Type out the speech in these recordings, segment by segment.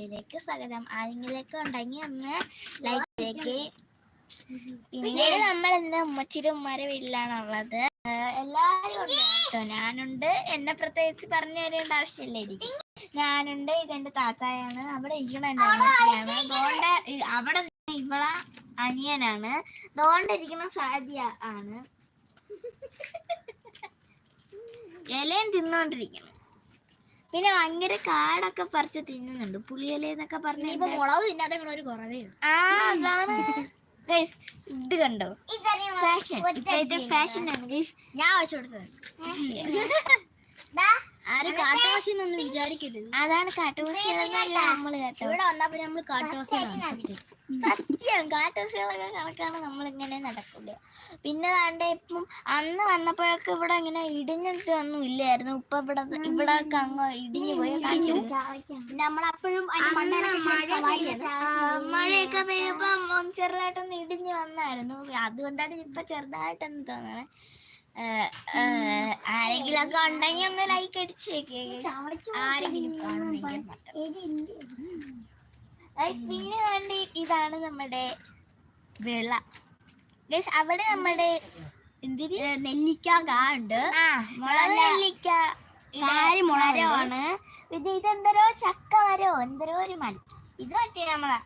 വേൾഡിലേക്ക് സ്വാഗതം. ആരെങ്കിലൊക്കെ ഉണ്ടെങ്കിൽ ഒന്ന് ലൈക്കിലേക്ക് പിന്നീട് നമ്മൾ ഇന്ന് ഉമ്മച്ചിരി ഉമ്മാരെ വീട്ടിലാണുള്ളത്. എല്ലാരും ഉണ്ട്? കേട്ടോ ഞാനുണ്ട്. എന്നെ പ്രത്യേകിച്ച് പറഞ്ഞു തരേണ്ട ആവശ്യമില്ല ഞാനുണ്ട് ഇതെന്റെ താത്തായാണ്. അവിടെ ഇരിക്കണ എന്റെ അമ്മച്ചിയാണ്. അതുകൊണ്ട് അവിടെ ഇവളെ അനിയനാണ്. ദോണ്ടിരിക്കുന്ന സാധ്യ ആണ്. ഇലയും തിന്നോണ്ടിരിക്കണം പിന്നെ ഭയങ്കര കാടൊക്കെ പറിച്ച് തിന്നുന്നുണ്ട്. പുളിയലേന്നൊക്കെ എന്നൊക്കെ ഇപ്പൊ മുളക് തിന്നാതെ ഒരു കുറവേ ആ അതാണ്. ഇത് കണ്ടോ? ഫാഷൻ ഇപ്പോഴത്തെ ഫാഷൻ ആണ് ഗൈസ് ഞാൻ വെച്ചു കൊടുത്തത്. ആരും കാട്ടുവാസിന്നൊന്നും വിചാരിക്കരുത്. അതാണ് കാട്ടുപൂസികളെന്നല്ല നമ്മൾ കേട്ടോ. ഇവിടെ വന്നപ്പോ നമ്മൾ കാട്ടുവാസികളാണ് സത്യം കാട്ടുസികളൊക്കെ കണക്കാണ് നമ്മൾ ഇങ്ങനെ നടക്കില്ല പിന്നെ ആണ്ട് ഇപ്പം അന്ന് വന്നപ്പോഴൊക്കെ ഇവിടെ ഇങ്ങനെ ഇടിഞ്ഞിട്ട് ഒന്നും ഇല്ലായിരുന്നു. ഇപ്പൊ ഇവിടെ ഇവിടെ ഒക്കെ അങ്ങ് ഇടിഞ്ഞു പോയി കാണിച്ചു. നമ്മളപ്പോഴും മഴയൊക്കെ പെയ്യപ്പം ചെറുതായിട്ടൊന്ന് ഇടിഞ്ഞു വന്നായിരുന്നു. അതുകൊണ്ടാണ് ഇപ്പൊ ചെറുതായിട്ടൊന്ന് തോന്നണേ. ആരെങ്കിലും ഒക്കെ ഉണ്ടെങ്കിൽ ഒന്ന് ലൈക്ക് അടിച്ചേക്കേ ആരെങ്കിലും പിന്നെ വേണ്ടി ഇതാണ് നമ്മുടെ വിള. ഗൈസ് അവിടെ നമ്മുടെ നെല്ലിക്ക കാണ്ട് നെല്ലിക്ക. മരമാണ്. പിന്നെ ഇതെന്തരോ ചക്ക മരോ എന്തരോ ഒരു മരം. ഇത് പറ്റിയ നമ്മളെ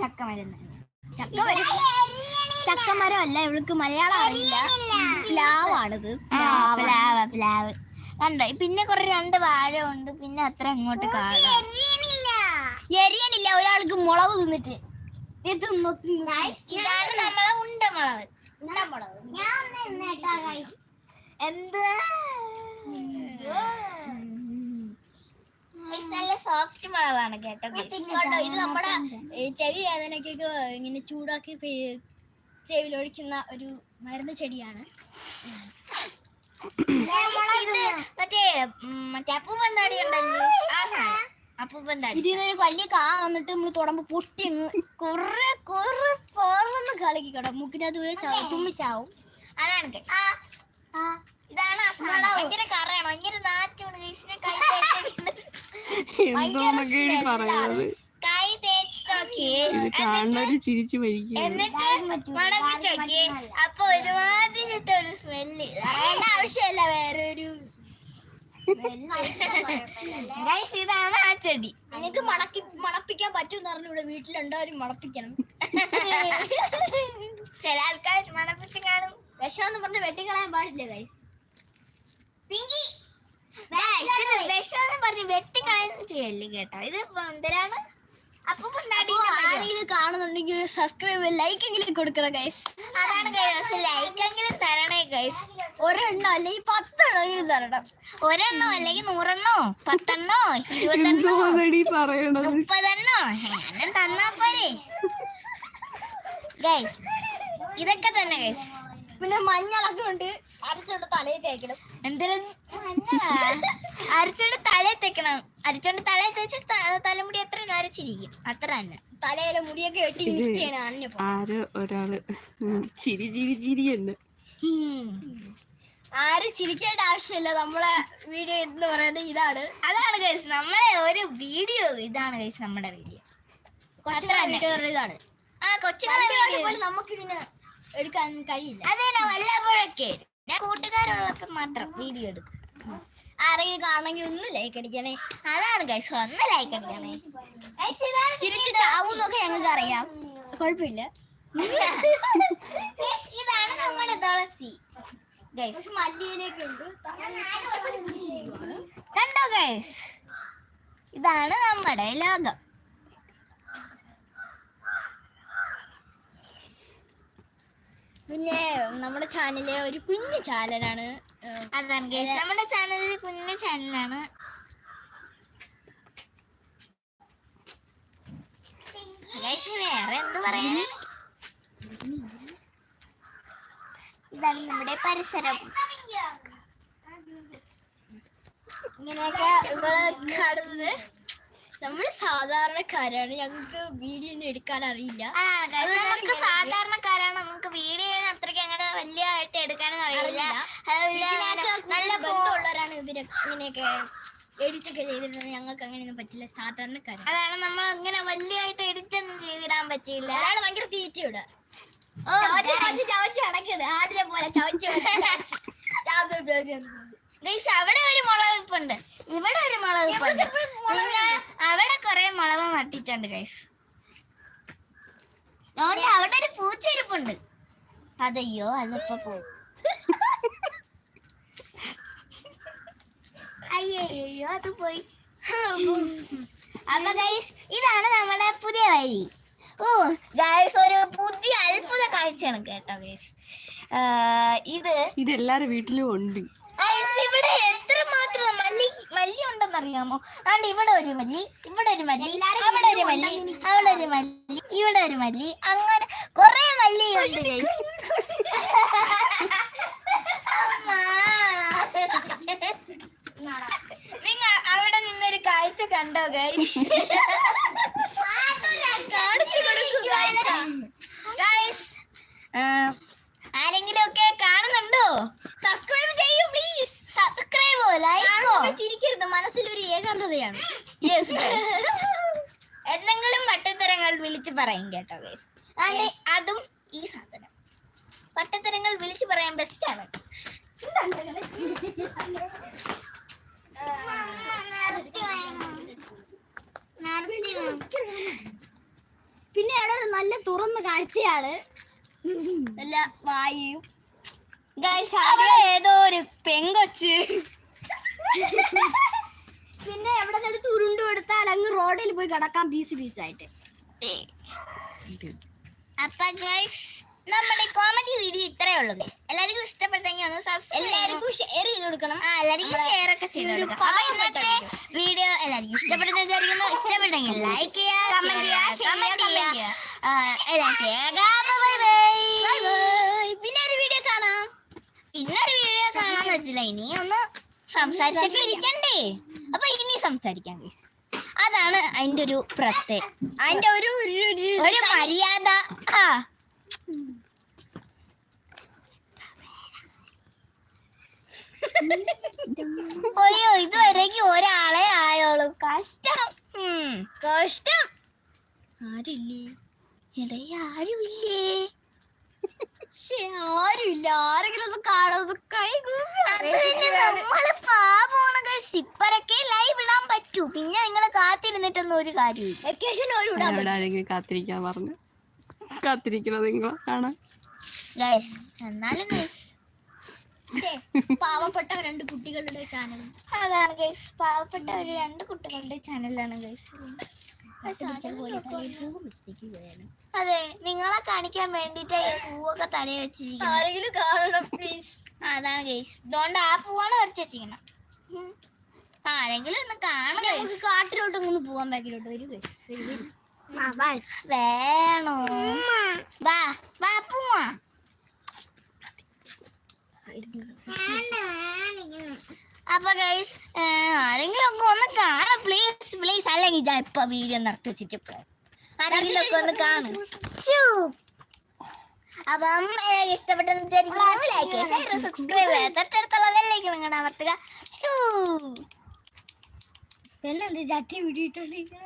ചക്ക മരം ചക്ക വരും ചക്കമരം അല്ല ഇവൾക്ക് മലയാളം അറിയില്ല. പ്ലാവാണിത്. പ്ലാവ്. പ്ലാവ് കണ്ടോ? പിന്നെ കുറെ രണ്ട് വാഴ ഉണ്ട് പിന്നെ അത്ര അങ്ങോട്ട് കാണാം. എരിയണില്ല ഒരാൾക്ക് മുളക് തിന്നിട്ട്. ഇത്. എന്ത്? നല്ല സോഫ്റ്റ് കേട്ടോ ഇത് നമ്മുടെ ചെവി വേദനയ്ക്കൊക്കെ ഇങ്ങനെ ചൂടാക്കി ചെവിയിലൊഴിക്കുന്ന ഒരു മരുന്ന് ചെടിയാണ്. മറ്റേ മറ്റേ ഉം, മറ്റേ അപ്പൂപ്പന്താടി ഉണ്ടല്ലോ ആ സാധനം. നിന്ന് വലിയ കാ വന്നിട്ട് നമ്മൾ തുടങ്ങുമ്പോ പൊട്ടി കുറെ കുറെ പോർന്ന് കളിക്കി കേട്ടോ. മുക്കിനകത്ത് പോയി തുമ്മിച്ചാവും അതാണ്. ഇതാണ് ആ സാധനം. ഭയങ്കര കറയാണ് ഭയങ്കര നാറ്റാണ് ഗൈസിനെ കൈ തേച്ച് നോക്കി കാണുന്നവര് ചിരിച്ചു അപ്പൊ ഒരുമാതിരി ഒരു സ്മെല്ല് ആവശ്യമില്ല വേറെ ഒരു ഗൈസ് ഇതാണ് ആ ചെടി. നിങ്ങൾക്ക് മണക്കി മണപ്പിക്കാൻ പറ്റുമെന്ന് പറഞ്ഞു ഇവിടെ വീട്ടിലുണ്ടവരും മണപ്പിക്കണം. ചില ആൾക്കാർ മണപ്പിച്ച് കാണും. വിഷമെന്ന് പറഞ്ഞ് വെട്ടിക്കളയാൻ പാടില്ല ഗൈസ് പിങ്കി വിഷമെന്ന് പറഞ്ഞ് വെട്ടിക്കളയുന്ന ചെയ്യല്ലേ കേട്ടോ. ഇത് എന്തിനാണ്? അപ്പൊ ആരെങ്കിലും കാണുന്നുണ്ടെങ്കിൽ സബ്സ്ക്രൈബ് ലൈക്ക് എങ്കിലും കൊടുക്കണം ഗൈസ് അതാണ് ഗൈസ് ലൈക്കെങ്കിലും തരണേ ഗൈസ് ഒരെണ്ണം അല്ലെങ്കിൽ പത്തെണ്ണമെങ്കിലും തരണം. ഒരെണ്ണോ അല്ലെങ്കിൽ നൂറെണ്ണോ പത്തെണ്ണോ ഇരുപത്തെണ്ണോ മുപ്പതെണ്ണോ. അങ്ങനെ തന്നാ പോരെ. ഗൈസ് ഇതൊക്കെ തന്നെ ഗൈസ് പിന്നെ മഞ്ഞളൊക്കെ ഉണ്ട്. അരച്ചോണ്ട് തലയിൽ തേക്കണം. എന്തിനും? അരച്ചോണ്ട് തലയിൽ തെക്കണം. അരച്ചോണ്ട് തലയിൽ തേച്ച് തലമുടി എത്ര നരച്ചിരിക്കും. അത്ര തന്നെ. തലയിലെ മുടിയൊക്കെ വെട്ടി ചെയ്യണം ആരോ ഒരാൾ. ചിരി ചിരി ചിരി എന്ന്. ആരും ചിരിക്കേണ്ട ആവശ്യമില്ല. നമ്മളെ വീഡിയോ എന്ന് പറയുന്നത് ഇതാണ്. അതാണ് കേസ് നമ്മളെ ഒരു വീഡിയോ ഇതാണ് കേസ് നമ്മുടെ വീഡിയോ. ഇതാണ്. ആ കൊച്ചുങ്ങളെ നമുക്ക് നമുക്കിങ്ങനെ എടുക്കാൻ കഴിയില്ല. അതെ വല്ലപ്പോഴൊക്കെ കൂട്ടുകാരുള്ളപ്പോ മാത്രം വീഡിയോ എടുക്കും. ആരെങ്കിലും കാണണമെങ്കിൽ ഒന്ന് ലൈക്ക് അടിക്കണേ. അതാണ് ഗൈസ് ഒന്ന് ലൈക്ക് അടിക്കണേ. ചിരിച്ച് ചാവൂന്നൊക്കെ ഞങ്ങൾക്ക് അറിയാം. കുഴപ്പമില്ല. ഇതാണ് നമ്മുടെ തുളസി. ഗൈസ് മല്ലിയിലേക്ക് കണ്ടോ ഗൈസ് ഇതാണ് നമ്മുടെ ലോകം. പിന്നെ നമ്മുടെ ചാനലിലെ ഒരു കുഞ്ഞു ചാനലാണ്. അതാണ് ഗൈസ് നമ്മുടെ ചാനലിൽ കുഞ്ഞു ചാനലാണ്. വേറെ എന്ത് പറയാനാണ്? ഇതാണ് നമ്മുടെ പരിസരം. ഇങ്ങനെയൊക്കെ നിങ്ങൾ കാണുന്നത്. നമ്മൾ സാധാരണക്കാരാണ്. ഞങ്ങൾക്ക് വീഡിയോ ഒന്നും എടുക്കാൻ അറിയില്ല. നമുക്ക് സാധാരണക്കാരാണ്. നമുക്ക് വീഡിയോ അത്രയ്ക്ക് അങ്ങനെ വലിയ ആയിട്ട് അറിയില്ല. അറിയില്ല. നല്ല ബന്ധമുള്ളവരാണ് ഇതിന് ഇങ്ങനെയൊക്കെ എഡിറ്റ് ഒക്കെ ചെയ്തിരുന്നത് ഞങ്ങൾക്ക് അങ്ങനെയൊന്നും പറ്റില്ല. സാധാരണക്കാരൻ അതാണ് നമ്മൾ അങ്ങനെ വലിയ ആയിട്ട് എഡിറ്റ് എഡിറ്റൊന്നും ചെയ്തിടാൻ പറ്റില്ല അതാണ് ഭയങ്കര തീറ്റയോട് അവിടെ ഒരു മുളക് ഇപ്പുണ്ട്. ഇവിടെ ഒരു മുളക് കുറെ നട്ടിട്ടുണ്ട് ഗൈസ് അതുകൊണ്ട് അവിടെ ഒരു പൂച്ച ഇരിപ്പുണ്ട് അതയ്യോ അതിപ്പോ പോകും അയ്യോ അത് പോയി. അപ്പൊ ഗൈസ് ഇതാണ് നമ്മുടെ പുതിയ വഴി ഓ ഗൈസ് ഒരു പുതിയ അത്ഭുത കാഴ്ചയാണ് കേട്ടോ ഗൈസ് ഇത് ഇത് എല്ലാരുടെ വീട്ടിലും ഉണ്ട്. ഇവിടെ എത്ര മാത്രം മല്ലി മല്ലി ഉണ്ടെന്ന് അറിയാമോ ആണ്ട് ഇവിടെ ഒരു മല്ലി ഇവിടെ ഒരു മല്ലി അവിടെ ഒരു മല്ലി അവിടെ ഒരു മല്ലി ഇവിടെ ഒരു മല്ലി അങ്ങനെ കൊറേ മല്ലി ഉണ്ട് നിങ്ങൾ അവിടെ നിന്നൊരു കാഴ്ച കണ്ടോ ഗൈസ് കാണിച്ചു കൊടുക്കൂ കാഴ്ച ഗൈസ് ആരെങ്കിലും ഒക്കെ കാണുന്നുണ്ടോ സബ്സ്ക്രൈബ് ചെയ്യൂ പ്ലീസ് സബ്സ്ക്രൈബോ ലൈക്കോ ചിരിക്കരുത് മനസ്സിലൊരു ഏകാന്തതയാണ് യെസ് എന്തെങ്കിലും പട്ടത്തരങ്ങൾ വിളിച്ചു പറയും കേട്ടോ ഗൈസ് അതെ ഈ സാധനം. പട്ടത്തരങ്ങൾ വിളിച്ചു പറയാൻ ബെസ്റ്റ് ആണ്. പിന്നെ അവിടെ ഒരു നല്ല തുറന്ന കാഴ്ചയാണ്. നല്ല വായയും. ഏതോ ഒരു പെങ്കൊച്ച്. പിന്നെ എവിടെ നിന്നെടുത്ത് ഉരുണ്ടു എടുത്താൽ അങ്ങ് റോഡിൽ പോയി കിടക്കാം പീസ് പീസായിട്ട്. അപ്പൊ ഗൈസ് നമ്മുടെ കോമഡി വീഡിയോ ഇത്രേ ഉള്ളൂ ഗൈസ് എല്ലാവർക്കും ഇഷ്ടപ്പെട്ടെങ്കിൽ ഒന്ന് സബ്സ്ക്രൈബ് എല്ലാവർക്കും ഷെയർ ചെയ്ത് കൊടുക്കണം. ആ എല്ലാവർക്കും ഷെയർ ഒക്കെ ചെയ്ത് ഒരു കൊടുക്കാം അപ്പൊ ഇന്നത്തെ വീഡിയോ എല്ലാവർക്കും ഇഷ്ടപ്പെടുന്ന വിചാരിക്കുന്നു. ഇഷ്ടപ്പെട്ടെങ്കിൽ ലൈക്ക് ചെയ്യുക കമന്റ് ചെയ്യുക ഷെയർ ചെയ്യുക എല്ലാം ചെയ്യുക ബൈ ബൈ പിന്നെ ഒരു വീഡിയോ കാണാം. ഇന്നൊരു വീഡിയോ കാണാന്ന് വെച്ചില്ല. ഇനി ഒന്ന് സംസാരിച്ചൊക്കെ ഇരിക്കണ്ടേ? അപ്പൊ ഇനി സംസാരിക്കാം guys. അതാണ് അതിന്റെ ഒരു പ്രത്യേക അതിന്റെ ഒരു ഒരു- മര്യാദ. ആ. അയ്യോ ഇതുവരേക്ക് ഒരാളെ ആയോളൂ കഷ്ടം. കഷ്ടം. ആരുമില്ലേ എടേ ആരുമില്ലേ? ആരുമില്ല. ആരെങ്കിലും ഒന്ന് കാണുന്നത് കൈ കൂപ്പി അത് തന്നെ നമ്മൾ പാപോണ് guys. ഇപ്പഴൊക്കെ ലൈവ് ഇടാൻ പറ്റൂ പിന്നെ നിങ്ങൾ കാത്തിരുന്നിട്ടൊന്നും ഒരു കാര്യമില്ല. വെക്കേഷൻ ഒരു ഇടാൻ അവിടെ ആരെങ്കിലും കാത്തിരിക്കാൻ പറഞ്ഞു. കാത്തിരിക്കണത് നിങ്ങൾ കാണാൻ ഗൈസ് എന്നാലും ഗൈസ് പാവപ്പെട്ട രണ്ട് കുട്ടികളുടെ ചാനൽ അതാണ് ഗൈസ് പാവപ്പെട്ട ഒരു രണ്ട് കുട്ടികളുടെ ചാനലാണ് ഗൈസ് അതെ നിങ്ങളെ കാണിക്കാൻ വേണ്ടിട്ട് ഈ പൂവൊക്കെ തലയിൽ വെച്ചിരിക്കും ആരെങ്കിലും കാണണം പ്ലീസ് അതാണ് ഗൈസ് ഇതുകൊണ്ട് ആ പൂവാണ് വരച്ച് വെച്ചിരിക്കണം ആരെങ്കിലും ഒന്ന് കാണുക ഒന്ന് പോവാൻ ബാക്കിലോട്ട് വരൂ. വേണോ? വാ വാ പൂവാ. അപ്പൊ ഗൈസ് ആരെങ്കിലും ഒക്കെ ഒന്ന് കാണാം. പ്ലീസ് പ്ലീസ് അല്ലെങ്കിൽ ഞാൻ ഇപ്പൊ വീഡിയോ നിർത്തി വെച്ചിട്ട് പോകും ആരെങ്കിലും ഒക്കെ ഒന്ന് കാണും. അപ്പം ഇഷ്ടപ്പെട്ടെന്ന് വിചാരിക്കുന്നു. ലൈക്ക് സബ്സ്ക്രൈബ് തൊട്ടടുത്തുള്ള ബെല്ലൈക്കണം കാണാൻ അമർത്തുക. പിന്നെ എന്ത് ചട്ടി വിടിയിട്ടുണ്ടെങ്കിൽ